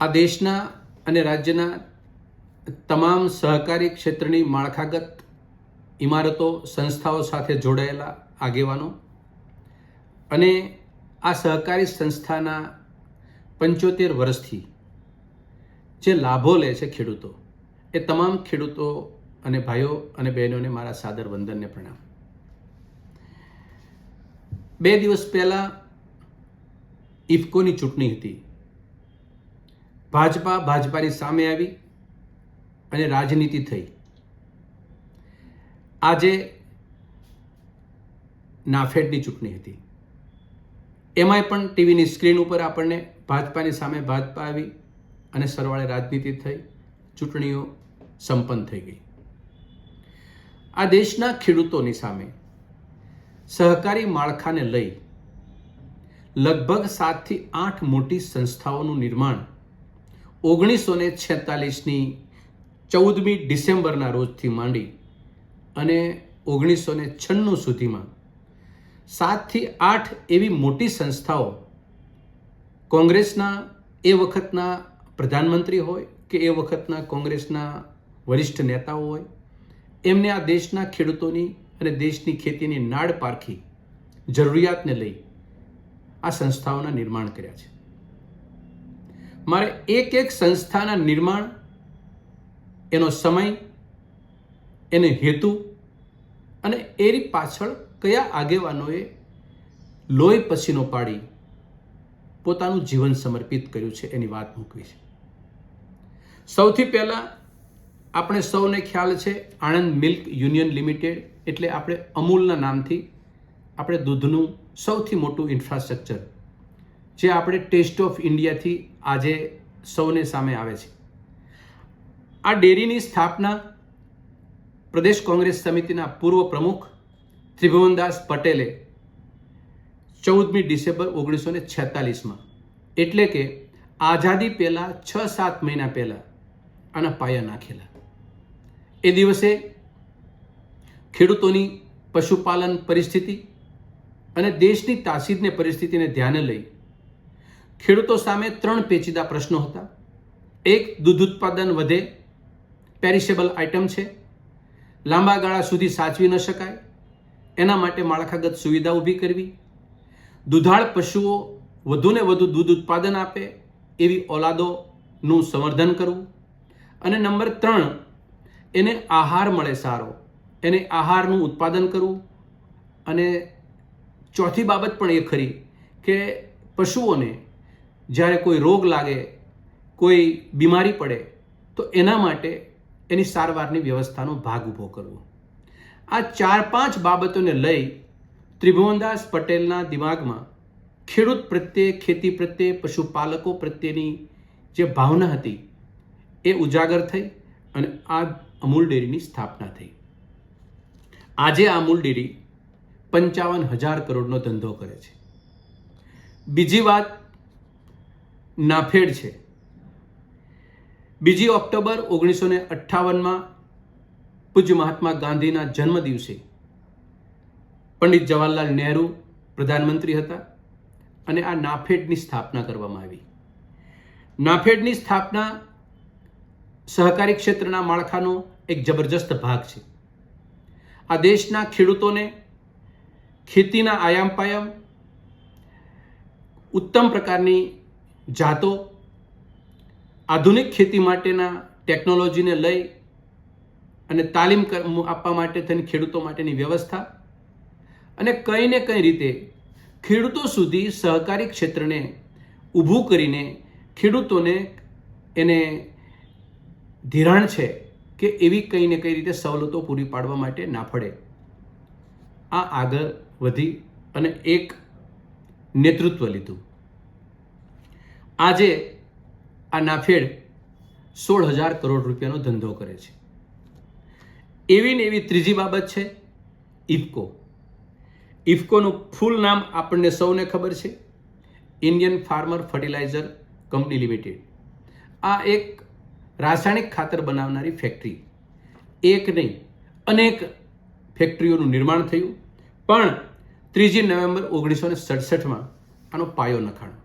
આ દેશના અને રાજ્યના તમામ સહકારી ક્ષેત્રની માળખાગત ઇમારતો, સંસ્થાઓ સાથે જોડાયેલા આગેવાનો અને આ સહકારી સંસ્થાના પંચોતેર વર્ષથી જે લાભો લે છે ખેડૂતો, એ તમામ ખેડૂતો અને ભાઈઓ અને બહેનોને મારા સાદર વંદનને પ્રણામ. બે દિવસ પહેલાં ઇફકોની ચૂંટણી હતી. ભાજપા ભાજપાની સામે આવી અને રાજનીતિ થઈ. આજે નાફેડની ચૂંટણી હતી. એમાંય પણ ટીવીની સ્ક્રીન ઉપર આપણને ભાજપાની સામે ભાજપા આવી અને સરવાળે રાજનીતિ થઈ, ચૂંટણીઓ સંપન્ન થઈ ગઈ. આ દેશના ખેડૂતોની સામે સહકારી માળખાને લઈ લગભગ સાતથી આઠ મોટી સંસ્થાઓનું નિર્માણ ઓગણીસો ને છેતાલીસની ચૌદમી ડિસેમ્બરના રોજથી માંડી અને ઓગણીસો ને છન્નું સુધીમાં સાતથી આઠ એવી મોટી સંસ્થાઓ કોંગ્રેસના એ વખતના પ્રધાનમંત્રી હોય કે એ વખતના કોંગ્રેસના વરિષ્ઠ નેતાઓ હોય, એમને આ દેશના ખેડૂતોની અને દેશની ખેતીની નાડ પારખી જરૂરિયાતને લઈ આ સંસ્થાઓના નિર્માણ કર્યા છે. મારે એક એક સંસ્થાના નિર્માણ, એનો સમય, એને હેતુ અને એની પાછળ કયા આગેવાનોએ લોહી પસીનો પાડી પોતાનું જીવન સમર્પિત કર્યું છે એની વાત મૂકવી છે. સૌથી પહેલાં આપણે સૌને ખ્યાલ છે આણંદ મિલ્ક યુનિયન લિમિટેડ એટલે આપણે અમૂલના નામથી આપણે દૂધનું સૌથી મોટું ઇન્ફ્રાસ્ટ્રક્ચર જે આપણે ટેસ્ટ ઓફ ઇન્ડિયાથી આજે સૌને સામે આવે છે. આ ડેરીની સ્થાપના પ્રદેશ કોંગ્રેસ સમિતિના પૂર્વ પ્રમુખ ત્રિભુવનદાસ પટેલે ચૌદમી ડિસેમ્બર ઓગણીસો ને છેતાલીસમાં, એટલે કે આઝાદી પહેલાં છ સાત મહિના પહેલાં આના પાયા નાખેલા. એ દિવસે ખેડૂતોની પશુપાલન પરિસ્થિતિ અને દેશની તાસીદને પરિસ્થિતિને ધ્યાને લઈ ખેડૂતો સામે ત્રણ પેચીદા પ્રશ્નો હતા. એક, દૂધ ઉત્પાદન વધે પેરિશેબલ આઇટમ છે. લાંબા ગાળા સુધી સાચવી ન શકાય. એના માટે માળખાગત સુવિધા ઊભી કરવી. દુધાળ પશુઓ વધુને વધુ દૂધ ઉત્પાદન આપે, એવી ઓલાદોનું સંવર્ધન કરવું. અને નંબર ત્રણ, એને આહાર મળે સારો. એને આહારનું ઉત્પાદન કરવું. અને ચોથી બાબત પણ એ ખરી કે પશુઓને જ્યારે કોઈ રોગ લાગે, કોઈ બીમારી પડે, તો એના માટે એની સારવારની વ્યવસ્થાનો ભાગ ઊભો કરવો. આ ચાર પાંચ બાબતોને લઈ ત્રિભુવનદાસ પટેલના દિમાગમાં ખેડૂત પ્રત્યે, ખેતી પ્રત્યે, પશુપાલકો પ્રત્યેની જે ભાવના હતી, એ ઉજાગર થઈ અને આ અમૂલ ડેરીની સ્થાપના થઈ. આજે આ અમૂલ ડેરી પંચાવન હજાર કરોડનો ધંધો કરે છે. બીજી વાત નાફેડ છે. બીજી ઓક્ટોબર ઓગણીસો ને અઠ્ઠાવનમાં પૂજ્ય મહાત્મા ગાંધીના જન્મ દિવસે પંડિત જવાહરલાલ નહેરુ પ્રધાનમંત્રી હતા અને આ નાફેડની સ્થાપના કરવામાં આવી. નાફેડની સ્થાપના સહકારી ક્ષેત્રના માળખાનો એક જબરજસ્ત ભાગ છે. આ દેશના ખેડૂતોને ખેતીના આયામ પાયામ ઉત્તમ પ્રકારની જાતો આધુનિક ખેતી માટેના ટેકનોલોજીને લઈ અને તાલીમ આપવા માટે થઈને ખેડૂતો માટેની વ્યવસ્થા અને કંઈ ને કંઈ રીતે ખેડૂતો સુધી સહકારી ક્ષેત્રને ઊભું કરીને ખેડૂતોને એને ધિરાણ છે કે એવી કંઈ ને કઈ રીતે સવલતો પૂરી પાડવા માટે ના પડે. આ આગળ વધી અને એક નેતૃત્વ લીધું. આજે આ નાફેડ સોળ હજાર કરોડ રૂપિયાનો ધંધો કરે છે. એવી ને એવી ત્રીજી બાબત છે ઇફકો ઇફકોનું ફૂલ નામ આપણને સૌને ખબર છે, Indian farmer fertiliser company limited. આ એક રાસાયણિક ખાતર બનાવનારી ફેક્ટરી. એક નહીં, અનેક ફેક્ટરીઓનું નિર્માણ થયું. પણ ત્રીજી નવેમ્બર ઓગણીસો ને સડસઠમાં આનો પાયો નખાણો.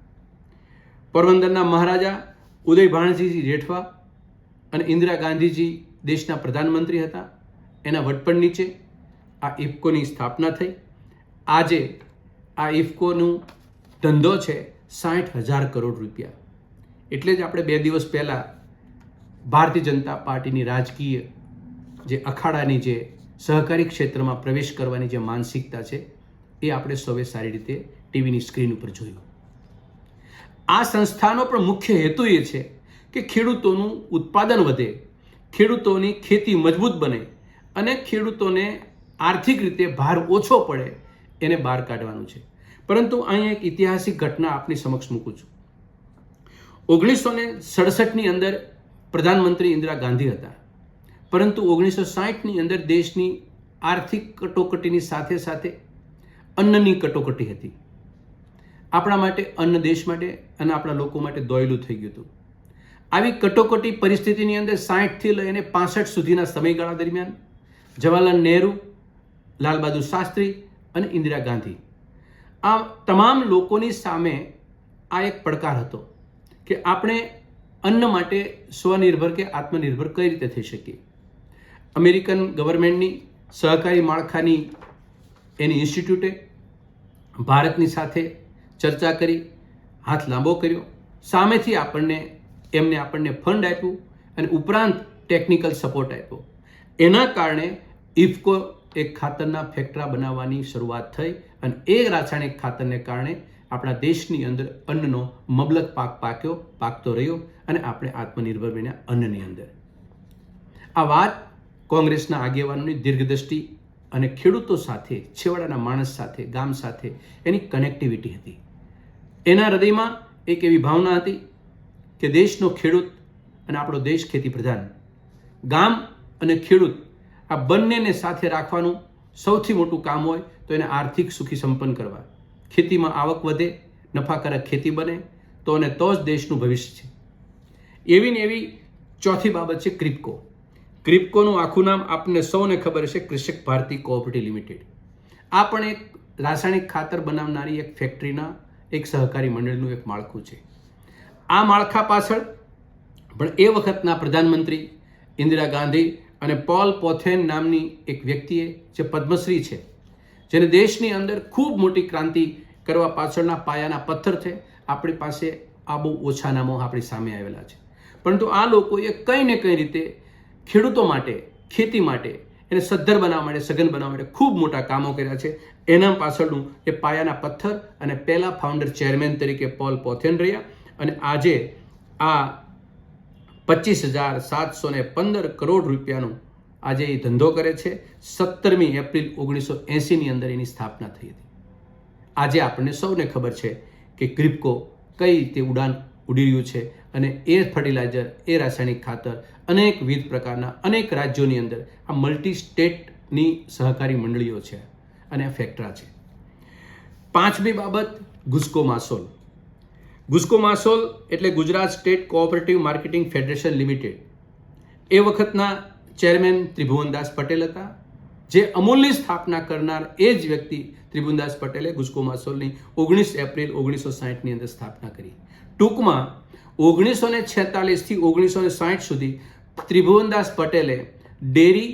પોરબંદરના મહારાજા ઉદય ભાણજીજી જેઠવા અને ઇન્દિરા ગાંધીજી દેશના પ્રધાનમંત્રી હતા. એના વડપણ નીચે આ ઇફકોની સ્થાપના થઈ. આજે આ ઇફકોનું ધંધો છે સાઠ હજાર કરોડ રૂપિયા. એટલે જ આપણે બે દિવસ પહેલાં ભારતીય જનતા પાર્ટીની રાજકીય જે અખાડાની જે સહકારી ક્ષેત્રમાં પ્રવેશ કરવાની જે માનસિકતા છે, એ આપણે સૌએ સારી રીતે ટીવીની સ્ક્રીન ઉપર જોયું. આ સંસ્થાનો પણ મુખ્ય હેતુ એ છે કે ખેડૂતોનું ઉત્પાદન વધે, ખેડૂતોની ખેતી મજબૂત બને અને ખેડૂતોને આર્થિક રીતે ભાર ઓછો પડે એને બહાર કાઢવાનું છે. પરંતુ અહીંયા એક ઐતિહાસિક ઘટના આપની સમક્ષ મૂકું છું. ઓગણીસો ને સડસઠની અંદર પ્રધાનમંત્રી ઇન્દિરા ગાંધી હતા. પરંતુ ઓગણીસો સાહીઠની અંદર દેશની આર્થિક કટોકટીની સાથે સાથે અન્નની કટોકટી હતી. આપણા માટે અન્ન દેશ માટે અને આપણા લોકો માટે દોયલું થઈ ગયું હતું. આવી કટોકટી પરિસ્થિતિની અંદર સાહીઠથી લઈને પાસઠ સુધીના સમયગાળા દરમિયાન જવાહરલાલ નહેરુ લાલ બહાદુર શાસ્ત્રી અને ઇન્દિરા ગાંધી. આ તમામ લોકોની સામે આ એક પડકાર હતો કે આપણે અન્ન માટે સ્વનિર્ભર કે આત્મનિર્ભર કઈ રીતે થઈ શકીએ? અમેરિકન ગવર્મેન્ટની સહકારી માળખાની એની ઇન્સ્ટિટ્યૂટે, ભારતની સાથે ચર્ચા કરી, હાથ લાંબો કર્યો. સામેથી આપણને, એમને આપણને ફંડ આપ્યું અને ઉપરાંત ટેકનિકલ સપોર્ટ આપ્યો. એના કારણે ઇફકો એક ખાતરના ફેક્ટરા બનાવવાની શરૂઆત થઈ અને એ રાસાયણિક ખાતરને કારણે આપણા દેશની અંદર અન્નનો મબલક પાક પાક્યો, પાકતો રહ્યો અને આપણે આત્મનિર્ભર બન્યા અન્નની અંદર. આ વાત કોંગ્રેસના આગેવાનોની દીર્ઘદ્રષ્ટિ અને ખેડૂતો સાથે, છેવાડાના માણસ સાથે, ગામ સાથે એની કનેક્ટિવિટી હતી. એના હૃદયમાં એક એવી ભાવના હતી કે દેશનો ખેડૂત અને આપણો દેશ ખેતી પ્રધાન ગામ અને ખેડૂત આ બંનેને સાથે રાખવાનું સૌથી મોટું કામ હોય તો એને આર્થિક સુખી સંપન્ન કરવા. ખેતીમાં આવક વધે, નફાકારક ખેતી બને, તો અને તો જ દેશનું ભવિષ્ય છે. એવી ને એવી ચોથી બાબત છે ક્રિપકો. ક્રિપકોનું આખું નામ આપને સૌને ખબર છે કૃષક ભારતી કોઓપરેટિવ લિમિટેડ. આ પણ એક રાસાયણિક ખાતર બનાવનારી એક ફેક્ટરીના એક સહકારી મંડળનું એક માળખું છે. આ માળખા પાછળ પણ એ વખતના પ્રધાનમંત્રી ઇન્દિરા ગાંધી અને પોલ પોથેન નામની એક વ્યક્તિએ જે પદ્મશ્રી છે, જેને દેશની અંદર ખૂબ મોટી ક્રાંતિ કરવા પાછળના પાયાના પથ્થર છે, આપણી પાસે આ બહુ ઓછા નામો આપણી સામે આવેલા છે. પરંતુ આ લોકોએ કંઈ ને કંઈ રીતે ખેડૂતો માટે, ખેતી માટે એને સદ્ધર બનાવવા માટે, સઘન બનાવવા માટે ખૂબ મોટા કામો કર્યા છે. એના પાછળનું એ પાયાના પથ્થર અને પહેલા ફાઉન્ડર ચેરમેન તરીકે પોલ પોથેન રહ્યા અને આજે આ પચીસ હજાર સાતસો ને પંદર કરોડ રૂપિયાનો આજે એ ધંધો કરે છે. સત્તરમી એપ્રિલ ઓગણીસો એંસીની અંદર એની સ્થાપના થઈ હતી. આજે આપણને સૌને ખબર છે કે ક્રિપ્કો કઈ રીતે ઉડાન ઉડી રહ્યું છે અને એ ફર્ટિલાઇઝર એ રાસાયણિક ખાતર અનેક વિવિધ પ્રકારના અનેક રાજ્યોની અંદર આ મલ્ટી સ્ટેટની સહકારી મંડળીઓ છે અને આ ફેક્ટરા છે. પાંચમી બાબત, ગુસ્કો માસોલ. ગુસ્કો માસોલ એટલે Gujarat state cooperative marketing federation limited. એ વખતના ચેરમેન ત્રિભુવનદાસ પટેલ હતા, જે અમૂલની સ્થાપના કરનાર એ જ વ્યક્તિ ત્રિભુવનદાસ પટેલે ગુસ્કો માસોલની ઓગણીસ એપ્રિલ ઓગણીસો સાહીઠની અંદર સ્થાપના કરી. ટૂંકમાં ઓગણીસો ને છેતાલીસથી ઓગણીસો ને સાઠ સુધી ત્રિભુવનદાસ પટેલે ડેરી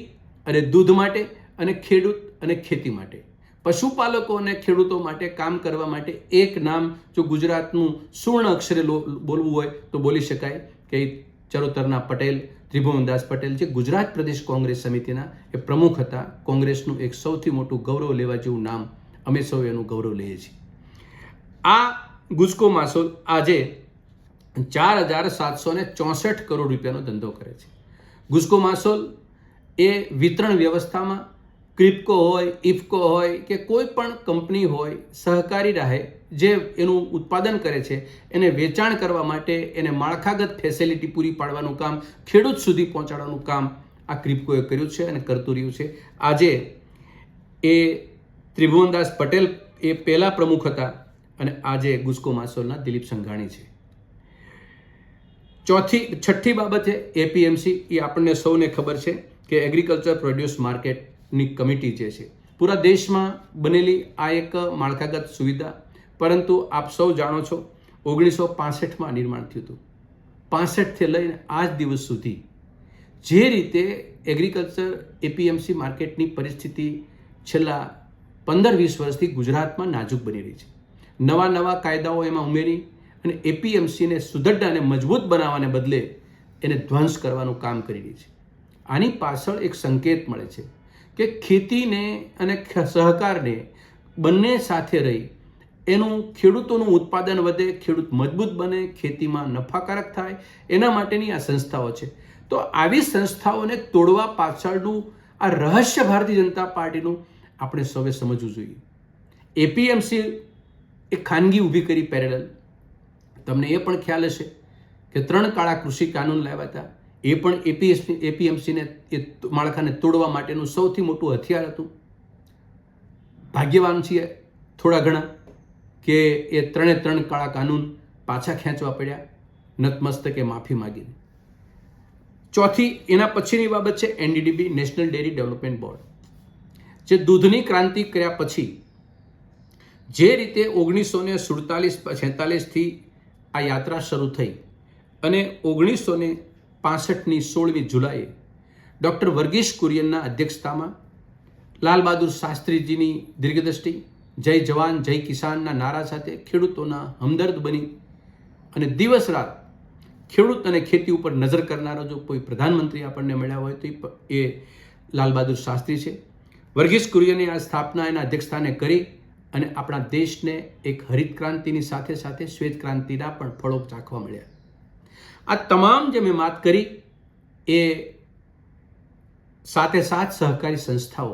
અને દૂધ માટે અને ખેડૂત અને ખેતી માટે, પશુપાલકો અને ખેડૂતો માટે કામ કરવા માટે એક નામ જો ગુજરાતનું સુવર્ણ અક્ષરે બોલવું હોય તો બોલી શકાય કે ચરોતરના પટેલ, ત્રિભુવનદાસ પટેલ જે ગુજરાત પ્રદેશ કોંગ્રેસ સમિતિના એ પ્રમુખ હતા, કોંગ્રેસનું એક સૌથી મોટું ગૌરવ લેવા જેવું નામ અમે સૌ એનું ગૌરવ લઈએ છીએ. આ ગુસ્કો માસોલ આજે ચાર હજાર સાતસો ને ચોસઠ કરોડ રૂપિયાનો ધંધો કરે છે. ગુસ્કો માસોલ એ વિતરણ વ્યવસ્થામાં ક્રિપકો હોય, ઇફકો હોય કે કોઈ પણ કંપની હોય, સહકારી રાહે જે એનું ઉત્પાદન કરે છે, એને વેચાણ કરવા માટે એને માળખાગત ફેસિલિટી પૂરી પાડવાનું કામ, ખેડૂત સુધી પહોંચાડવાનું કામ આ ક્રિપકોએ કર્યું છે અને કરતું રહ્યું છે. આજે એ ત્રિભુવનદાસ પટેલ એ પહેલાં પ્રમુખ હતા અને આજે ગુસ્કો માસોલના દિલીપ સંઘાણી છે. ચોથી, છઠ્ઠી બાબત છે એપીએમસી એ આપણને સૌને ખબર છે કે એગ્રીકલ્ચર પ્રોડ્યુસ માર્કેટની કમિટી જે છે, પૂરા દેશમાં બનેલી આ એક માળખાગત સુવિધા. પરંતુ આપ સૌ જાણો છો, ઓગણીસો પાસઠમાં નિર્માણ થયું હતું. પાસઠથી લઈને આજ દિવસ સુધી જે રીતે એગ્રીકલ્ચર એપીએમસી માર્કેટની પરિસ્થિતિ છેલ્લા પંદર વીસ વર્ષથી ગુજરાતમાં નાજુક બની રહી છે. નવા નવા કાયદાઓ એમાં ઉમેરી અને એપીએમસીને સુદૃઢ અને મજબૂત બનાવવાને બદલે એને ધ્વંસ કરવાનું કામ કરી રહી છે. આની પાછળ એક સંકેત મળે છે કે ખેતીને અને સહકારને બંને સાથે રહી એનું ખેડૂતોનું ઉત્પાદન વધે, ખેડૂત મજબૂત બને, ખેતીમાં નફાકારક થાય, એના માટેની આ સંસ્થાઓ છે. તો આવી સંસ્થાઓને તોડવા પાછળનું આ રહસ્ય ભારતીય જનતા પાર્ટીનું આપણે સૌએ સમજવું જોઈએ. એપીએમસી એ ખાનગી ઊભી કરી પેરેલલ તમને એ પણ ખ્યાલ હશે કે ત્રણ કાળા કૃષિ કાનૂન લાવ્યા હતા. એ પણ એપીએસપી એપીએમસીને એ માળખાને તોડવા માટેનું સૌથી મોટું હથિયાર હતું. ભાગ્યવાન છીએ થોડા ઘણા કે એ ત્રણે ત્રણ કાળા કાનૂન પાછા ખેંચવા પડ્યા, નતમસ્તકે માફી માગીને. ચોથી, એના પછીની બાબત છે NDDB national dairy development board જે દૂધની ક્રાંતિ કર્યા પછી જે રીતે ઓગણીસો ને સુડતાલીસ છેતાલીસથી આ યાત્રા શરૂ થઈ અને ઓગણીસો ને પાસઠની સોળમી જુલાઈએ ડૉક્ટર વર્ગીશ કુરિયનના અધ્યક્ષતામાં લાલ બહાદુર શાસ્ત્રીજીની દીર્ઘદ્રષ્ટિ, જય જવાન, જય કિસાનના નારા સાથે ખેડૂતોના હમદર્દ બની અને દિવસ રાત ખેડૂત અને ખેતી ઉપર નજર કરનારો જો કોઈ પ્રધાનમંત્રી આપણને મળ્યા હોય તો એ લાલ બહાદુર શાસ્ત્રી છે. વર્ગીસ કુરિયને આ સ્થાપના એના અધ્યક્ષસ્થાને કરી અને આપણા દેશને એક હરિત ક્રાંતિની સાથે સાથે શ્વેત ક્રાંતિના પણ ફળો ચાખવા મળ્યા. આ તમામ જે મેં વાત કરી, એ સાથે સાથ સહકારી સંસ્થાઓ,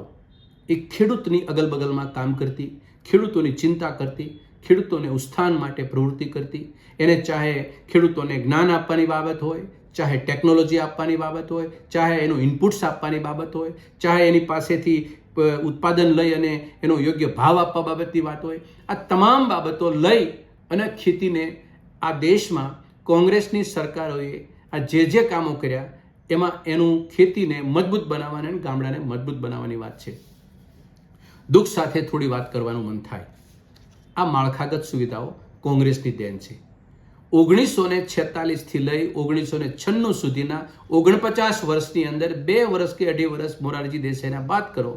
એ ખેડૂતની અગલ બગલમાં કામ કરતી, ખેડૂતોની ચિંતા કરતી, ખેડૂતોને ઉત્થાન માટે પ્રવૃત્તિ કરતી, એને ચાહે ખેડૂતોને જ્ઞાન આપવાની બાબત હોય, ચાહે ટેકનોલોજી આપવાની બાબત હોય, ચાહે એનું ઇનપુટ્સ આપવાની બાબત હોય, ચાહે એની પાસેથી ઉત્પાદન લઈ અને એનો યોગ્ય ભાવ આપવા બાબતની વાત હોય, આ તમામ બાબતો લઈ અને ખેતીને આ દેશમાં કોંગ્રેસની સરકારોએ આ જે જે કામો કર્યા, એમાં એનું ખેતીને મજબૂત બનાવવાની અને ગામડાને મજબૂત બનાવવાની વાત છે. દુઃખ સાથે થોડી વાત કરવાનું મન થાય. આ માળખાગત સુવિધાઓ કોંગ્રેસની દેન છે. ઓગણીસો ને છેતાલીસથી લઈ ઓગણીસો ને છન્નું સુધીના ઓગણપચાસ વર્ષની અંદર બે વર્ષ કે અઢી વર્ષ મોરારજી દેસાઈના બાદ કરો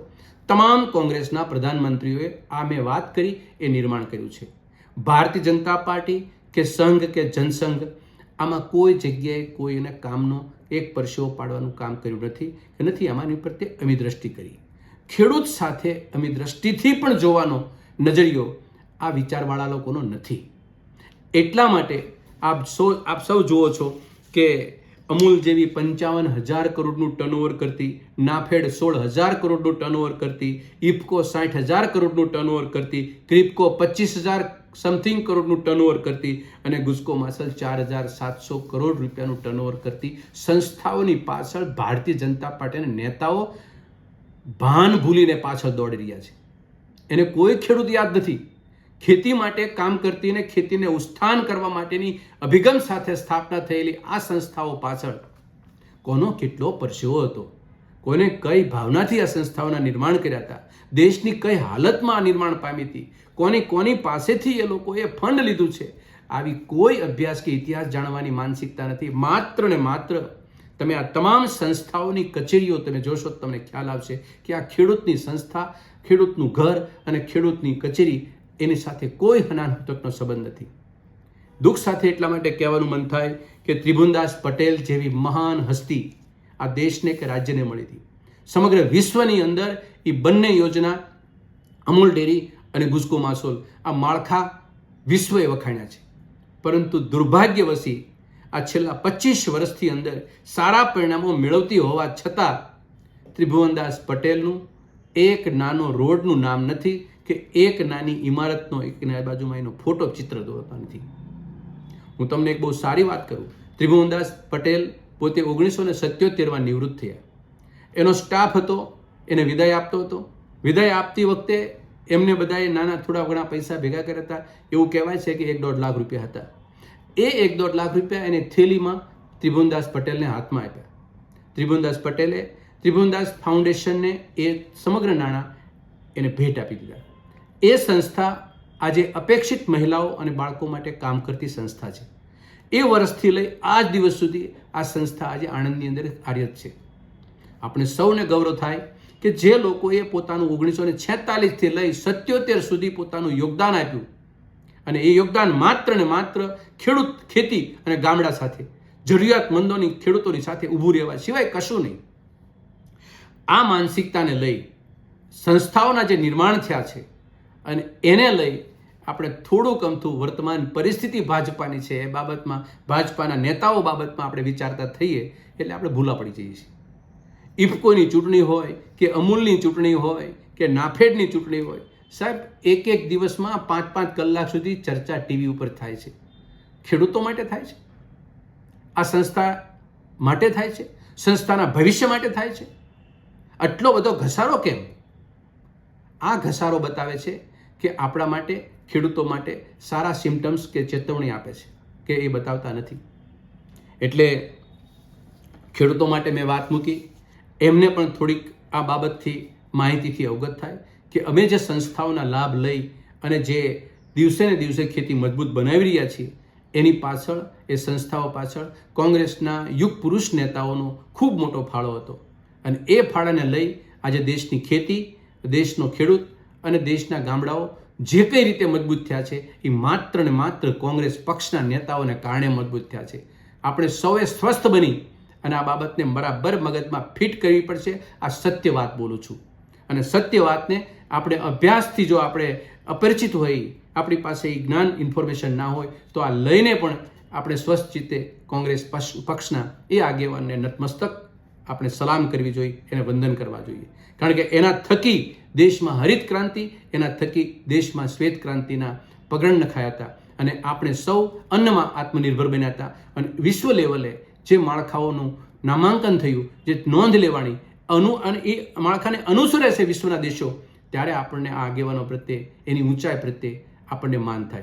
તમામ કોંગ્રેસના પ્રધાનમંત્રીઓએ આ મેં વાત કરી, એ નિર્માણ કર્યું છે. ભારતીય જનતા પાર્ટી કે સંઘ કે જનસંઘ, આમાં કોઈ જગ્યાએ કોઈ એના કામનો એક પરસેવો પાડવાનું કામ કર્યું નથી કે નથી, આમાંની પ્રત્યે અમી દ્રષ્ટિ કરી. ખેડૂત સાથે અમી દ્રષ્ટિથી પણ જોવાનો નજરિયો આ વિચારવાળા લોકોનો નથી. એટલા માટે આપ સૌ આપ સૌ જુઓ છો કે અમૂલ જેવી પંચાવન હજાર કરોડનું ટર્નઓવર કરતી, નાફેડ સોળ હજાર કરોડનું ટર્નઓવર કરતી ઇફકો સાઠ હજાર કરોડનું ટર્નઓવર કરતી, ક્રિપકો પચીસ હજાર સમથિંગ કરોડનું ટર્નઓવર કરતી અને ગુસ્કો માસલ ચાર હજાર સાતસો કરોડ રૂપિયાનું ટર્નઓવર કરતી. સંસ્થાઓની પાછળ ભારતીય જનતા પાર્ટીના નેતાઓ ભાન ભૂલીને પાછળ દોડી રહ્યા છે. એને કોઈ ખેડૂત યાદ નથી. ખેતી માટે કામ કરતી અને ખેતીને ઉત્થાન કરવા માટેની અભિગમ સાથે સ્થાપના થયેલી આ સંસ્થાઓ પાછળ કોનો કેટલો પરસેવો હતો? કોને કઈ ભાવનાથી આ સંસ્થાઓના નિર્માણ કર્યા હતા? દેશની કઈ હાલતમાં આ નિર્માણ પામી હતી? કોની કોની પાસેથી એ લોકોએ ફંડ લીધું છે? આવી કોઈ અભ્યાસ કે ઇતિહાસ જાણવાની માનસિકતા નથી. માત્ર ને માત્ર તમે આ તમામ સંસ્થાઓની કચેરીઓ તમે જોશો તમને ખ્યાલ આવશે કે આ ખેડૂતની સંસ્થા, ખેડૂતનું ઘર અને ખેડૂતની કચેરી એની સાથે કોઈ હનાન હતકનો સંબંધ નથી. દુઃખ સાથે એટલા માટે કહેવાનું મન થાય કે ત્રિભુવનદાસ પટેલ જેવી મહાન હસ્તી આ દેશને કે રાજ્યને મળી હતી. સમગ્ર વિશ્વની અંદર એ બંને યોજના, અમૂલ ડેરી અને ગુસ્કો માસોલ આ માળખા વિશ્વએ વખાણ્યા છે. પરંતુ દુર્ભાગ્યવશી આ છેલ્લા પચીસ વર્ષથી અંદર સારા પરિણામો મેળવતી હોવા છતાં ત્રિભુવનદાસ પટેલનું એક નાનો રોડનું નામ નથી કે એક નાની ઇમારતનો એક બાજુમાં એનો ફોટો ચિત્ર દોરતા નથી. હું તમને એક બહુ સારી વાત કરું. ત્રિભુવનદાસ પટેલ પોતે ઓગણીસો ને સત્યોતેરમાં નિવૃત્ત થયા. એનો સ્ટાફ હતો, એને વિદાય આપતો હતો. વિદાય આપતી વખતે એમને બધાએ નાના થોડા ઘણા પૈસા ભેગા કર્યા હતા. એવું કહેવાય છે કે એક દોઢ લાખ રૂપિયા હતા. એ એક દોઢ લાખ રૂપિયા એને થેલીમાં ત્રિભુવનદાસ પટેલને હાથમાં આપ્યા. ત્રિભુવનદાસ પટેલે ત્રિભુવનદાસ ફાઉન્ડેશનને એ સમગ્ર નાણાં એને ભેટ આપી દીધા. એ સંસ્થા આજે અપેક્ષિત મહિલાઓ અને બાળકો માટે કામ કરતી સંસ્થા છે. એ વર્ષથી લઈ આ જ દિવસ સુધી આ સંસ્થા આજે આણંદની અંદર કાર્યરત છે. આપણે સૌને ગૌરવ થાય કે જે લોકોએ પોતાનું ઓગણીસો ને છેતાલીસથી લઈ સત્યોતેર સુધી પોતાનું યોગદાન આપ્યું અને એ યોગદાન માત્ર ને માત્ર ખેડૂત, ખેતી અને ગામડા સાથે, જરૂરિયાતમંદોની, ખેડૂતોની સાથે ઊભું રહેવા સિવાય કશું નહીં. આ માનસિકતાને લઈ સંસ્થાઓના જે નિર્માણ થયા છે અને એને લઈ આપણે થોડુંક અમથું વર્તમાન પરિસ્થિતિ ભાજપાની છે એ બાબતમાં, ભાજપાના નેતાઓ બાબતમાં આપણે વિચારતા થઈએ એટલે આપણે ભૂલા પડી જઈએ છીએ. ઇફકોની ચૂંટણી હોય કે અમૂલની ચૂંટણી હોય કે નાફેડની ચૂંટણી હોય, સાહેબ, એક એક દિવસમાં પાંચ પાંચ કલાક સુધી ચર્ચા ટીવી ઉપર થાય છે. ખેડૂતો માટે થાય છે. આ સંસ્થા માટે થાય છે. સંસ્થાના ભવિષ્ય માટે થાય છે. આટલો બધો ઘસારો કેમ? આ ઘસારો બતાવે છે કે આપણા માટે, ખેડૂતો માટે સારા સિમ્ટમ્સ કે ચેતવણી આપે છે, કે એ બતાવતા નથી. એટલે ખેડૂતો માટે મેં વાત મૂકી. એમને પણ થોડીક આ બાબતથી માહિતીથી અવગત થાય કે અમે જે સંસ્થાઓના લાભ લઈ અને જે દિવસે ને દિવસે ખેતી મજબૂત બનાવી રહ્યા છીએ, એની પાછળ, એ સંસ્થાઓ પાછળ કોંગ્રેસના યુગ પુરુષ નેતાઓનો ખૂબ મોટો ફાળો હતો. અને એ ફાળાને લઈ આજે દેશની ખેતી, દેશનો ખેડૂત અને દેશના ગામડાઓ જે કઈ રીતે મજબૂત થયા છે, એ માત્ર ને માત્ર કોંગ્રેસ પક્ષના નેતાઓને કારણે મજબૂત થયા છે. આપણે સૌએ સ્વસ્થ બની અને આ બાબતને બરાબર મગજમાં ફિટ કરવી પડશે, આ સત્ય વાત બોલું છું. અને સત્ય વાતને આપણે અભ્યાસથી જો આપણે અપરિચિત હોઈએ આપણી પાસે એ જ્ઞાન ઇન્ફોર્મેશન ના હોય, તો આ લઈને પણ આપણે સ્વસ્થ ચિત્તે કોંગ્રેસ પક્ષ- પક્ષના એ આગેવાનને નતમસ્તક આપણે સલામ કરવી જોઈએ, એને વંદન કરવા જોઈએ. કારણ કે એના થકી દેશમાં હરિત ક્રાંતિ, એના થકી દેશમાં શ્વેત ક્રાંતિના પગરણ નખાયા હતા. અને આપણે સૌ અન્નમાં આત્મનિર્ભર બન્યા હતા. અને વિશ્વ લેવલે જે માળખાઓનું નામાંકન થયું, જે નોંધ લેવાની, અનુ અને એ માળખાને અનુસરે છે વિશ્વના દેશો, ત્યારે આપણને આ આગેવાનો પ્રત્યે, એની ઊંચાઈ પ્રત્યે આપણને માન થાય.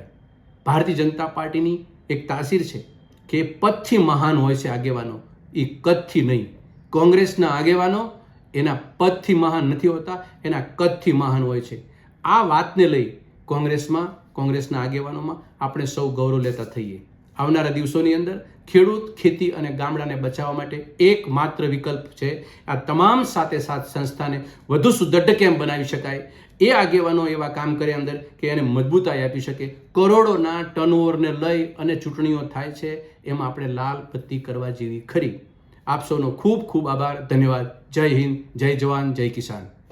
ભારતીય જનતા પાર્ટીની એક તાસીર છે કે પદથી મહાન હોય છે આગેવાનો. એ કદથી નહીં. કોંગ્રેસના આગેવાનો એના પદથી મહાન નથી હોતા, એના કદથી મહાન હોય છે. આ વાતને લઈ કોંગ્રેસમાં, કોંગ્રેસના આગેવાનોમાં આપણે સૌ ગૌરવ લેતા થઈએ. આવનારા દિવસોની અંદર ખેડૂત, ખેતી અને ગામડાને બચાવવા માટે એકમાત્ર વિકલ્પ છે આ તમામ સાથે સાથ સંસ્થાને વધુ સુદૃઢ કેમ બનાવી શકાય? એ આગેવાનો એવા કામ કરે અંદર કે એને મજબૂતાઈ આપી શકે. કરોડોના ટર્નઓવરને લઈ અને ચૂંટણીઓ થાય છે, એમાં આપણે લાલ બત્તી કરવા જેવી ખરી. આપ સૌનો ખૂબ ખૂબ આભાર. ધન્યવાદ. જય હિન્દ જય જવાન જય કિસાન.